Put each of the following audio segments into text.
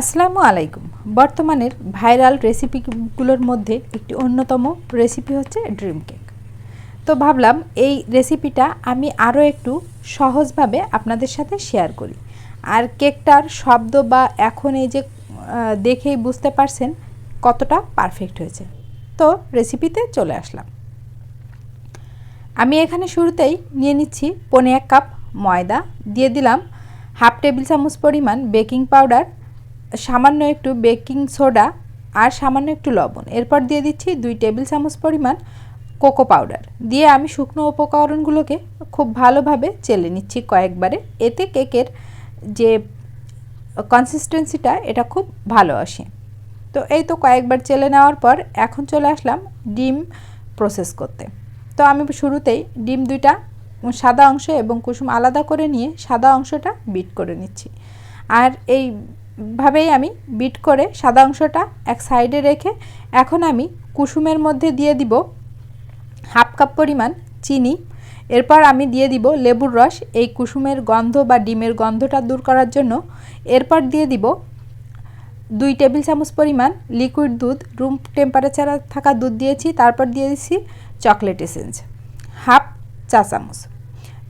আসসালামু আলাইকুম। বর্তমানের ভাইরাল রেসিপিগুলোর মধ্যে একটি অন্যতম রেসিপি হচ্ছে ড্রিম কেক। তো ভাবলাম এই রেসিপিটা আমি আরও একটু সহজভাবে আপনাদের সাথে শেয়ার করি। আর কেকটার শব্দ বা এখন এই যে দেখেই বুঝতে পারছেন কতটা পারফেক্ট হয়েছে। তো রেসিপিতে চলে আসলাম। আমি এখানে শুরুতেই নিয়ে নিচ্ছি পনে এক কাপ ময়দা। দিয়ে দিলাম হাফ টেবিল চামচ পরিমাণ বেকিং পাউডার সামান্য একটু বেকিং সোডা আর সামান্য একটু লবণ। এরপর দিয়ে দিচ্ছি দুই টেবিল চামচ পরিমাণ কোকো পাউডার। দিয়ে আমি শুকনো উপকরণগুলোকে খুব ভালোভাবে চেলে নিচ্ছি কয়েকবারে। এতে কেকের যে কনসিস্টেন্সিটা এটা খুব ভালো আসে। তো এই তো কয়েকবার চেলে নেওয়ার পর এখন চলে আসলাম ডিম প্রসেস করতে। তো আমি শুরুতেই ডিম দুইটা সাদা অংশ এবং কুসুম আলাদা করে নিয়ে সাদা অংশটা বিট করে নিচ্ছি। আর এইভাবেই আমি বিট করে সাদা অংশটা এক সাইডে রেখে এখন আমি কুসুমের মধ্যে দিয়ে দিব হাফ কাপ পরিমাণ চিনি। এরপর আমি দিয়ে দিব লেবুর রস, এই কুসুমের গন্ধ বা ডিমের গন্ধটা দূর করার জন্য। এরপর দিয়ে দিব দুই টেবিল চামচ পরিমাণ লিকুইড দুধ রুম টেম্পারেচারে থাকা দুধ দিয়েছি, তারপর দিয়ে দিচ্ছি চকলেট এসেন্স হাফ চা চামচ।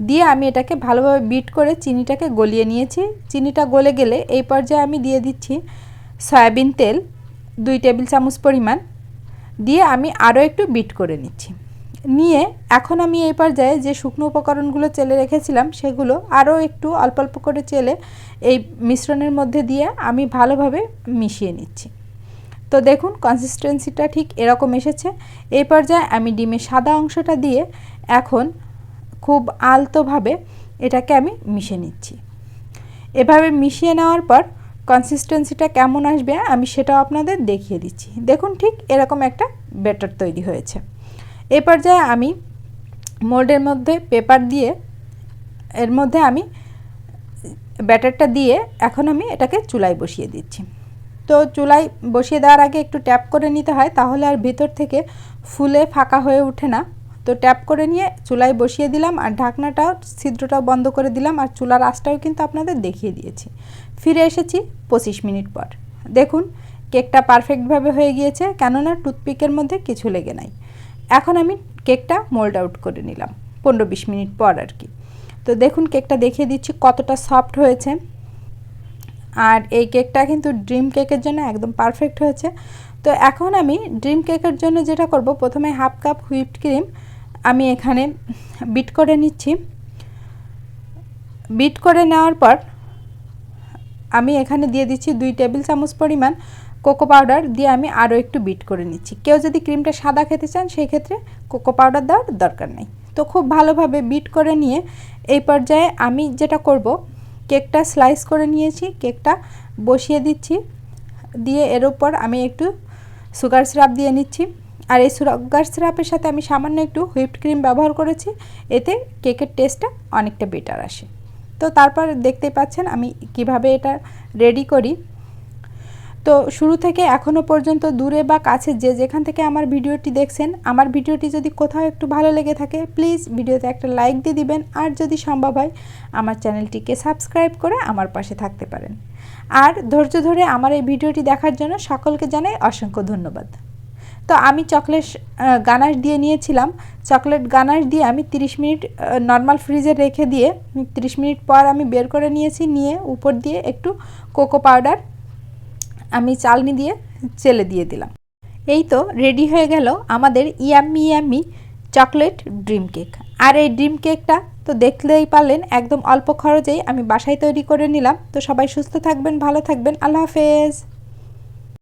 দিয়ে আমি এটাকে ভালোভাবে বিট করে চিনিটাকে গলিয়ে নিয়েছি। চিনিটা গলে গেলে এই পর্যায়ে আমি দিয়ে দিচ্ছি সয়াবিন তেল, দুই টেবিল চামচ পরিমাণ। দিয়ে আমি আরও একটু বিট করে নিচ্ছি। নিয়ে এখন আমি এই পর্যায়ে যে শুকনো উপকরণগুলো চেলে রেখেছিলাম সেগুলো আরও একটু অল্প অল্প করে চেলে এই মিশ্রণের মধ্যে দিয়ে আমি ভালোভাবে মিশিয়ে নিচ্ছি। তো দেখুন কনসিস্টেন্সিটা ঠিক এরকম এসেছে। এই পর্যায়ে আমি ডিমের সাদা অংশটা দিয়ে এখন খুব আলতোভাবে এটাকে আমি মিশে নিচ্ছি। এভাবে মিশিয়ে নেওয়ার পর কনসিস্টেন্সিটা কেমন আসবে আমি সেটাও আপনাদের দেখিয়ে দিচ্ছি। দেখুন ঠিক এরকম একটা ব্যাটার তৈরি হয়েছে। এই পর্যায়ে আমি মোল্ডের মধ্যে পেপার দিয়ে, এর মধ্যে আমি ব্যাটারটা দিয়ে এখন আমি এটাকে চুলায় বসিয়ে দিচ্ছি। তো চুলায় বসিয়ে দেওয়ার আগে একটু ট্যাপ করে নিতে হয়, তাহলে আর ভিতর থেকে ফুলে ফাঁকা হয়ে ওঠে না। তো ট্যাপ করে নিয়ে চুলায় বসিয়ে দিলাম আর ঢাকনাটাও, ছিদ্রটাও বন্ধ করে দিলাম আর চুলার আঁচটাও কিন্তু আপনাদের দেখিয়ে দিয়েছি। ফিরে এসেছি পঁচিশ মিনিট পর। দেখুন, কেকটা পারফেক্টভাবে হয়ে গিয়েছে, কেননা টুথপিকের মধ্যে কিছু লেগে নাই। এখন আমি কেকটা মোল্ড আউট করে নিলাম, পনেরো বিশ মিনিট পর আর কি। তো দেখুন, কেকটা দেখিয়ে দিচ্ছি কতটা সফট হয়েছে। আর এই কেকটা কিন্তু ড্রিম কেকের জন্য একদম পারফেক্ট হয়েছে। তো এখন আমি ড্রিম কেকের জন্য যেটা করব, প্রথমে হাফ কাপ হুইপড ক্রিম আমি এখানে বিট করে নিচ্ছি। বিট করে নেওয়ার পর আমি এখানে দিয়ে দিচ্ছি দুই টেবিল চামচ পরিমাণ কোকো পাউডার দিয়ে আমি আরও একটু বিট করে নিচ্ছি। কেউ যদি ক্রিমটা সাদা খেতে চান, সেই ক্ষেত্রে কোকো পাউডার দেওয়ার দরকার নেই। তো খুব ভালোভাবে বিট করে নিয়ে এই পর্যায়ে আমি যেটা করব কেকটা স্লাইস করে নিয়েছি কেকটা বসিয়ে দিচ্ছি। দিয়ে এর উপর আমি একটু সুগার সিরাপ দিয়ে নিচ্ছি। আর এই সুগার সিরাপের সাথে আমি সামান্য একটু হুইপড ক্রিম ব্যবহার করেছি, এতে কেকের টেস্টটা অনেকটা বেটার আসে। তো তারপর দেখতেই পাচ্ছেন আমি কীভাবে এটা রেডি করি। তো শুরু থেকে এখনও পর্যন্ত দূরে বা কাছে যে যেখান থেকে আমার ভিডিওটি দেখছেন, আমার ভিডিওটি যদি কোথাও একটু ভালো লেগে থাকে প্লিজ ভিডিওতে একটা লাইক দিয়ে দিবেন। আর যদি সম্ভব হয়, আমার চ্যানেলটিকে সাবস্ক্রাইব করে আমার পাশে থাকতে পারেন। আর ধৈর্য ধরে আমার এই ভিডিওটি দেখার জন্য সকলকে জানাই অসংখ্য ধন্যবাদ। তো আমি চকলেট গানাশ দিয়ে নিয়েছিলাম। চকলেট গানাশ দিয়ে আমি 30 মিনিট নর্মাল ফ্রিজে রেখে দিয়ে 30 মিনিট পর আমি বের করে নিয়েছি, নিয়ে উপর দিয়ে একটু কোকো পাউডার আমি চালনি দিয়ে চেলে দিয়ে দিলাম। এই তো রেডি হয়ে গেল আমাদের yummy yummy chocolate dream cake আর এই ড্রিম কেকটা তো দেখলেই পারলেন, একদম অল্প খরচেই আমি বাসায় তৈরি করে নিলাম। তো সবাই সুস্থ থাকবেন, ভালো থাকবেন। আল্লাহ হাফেজ।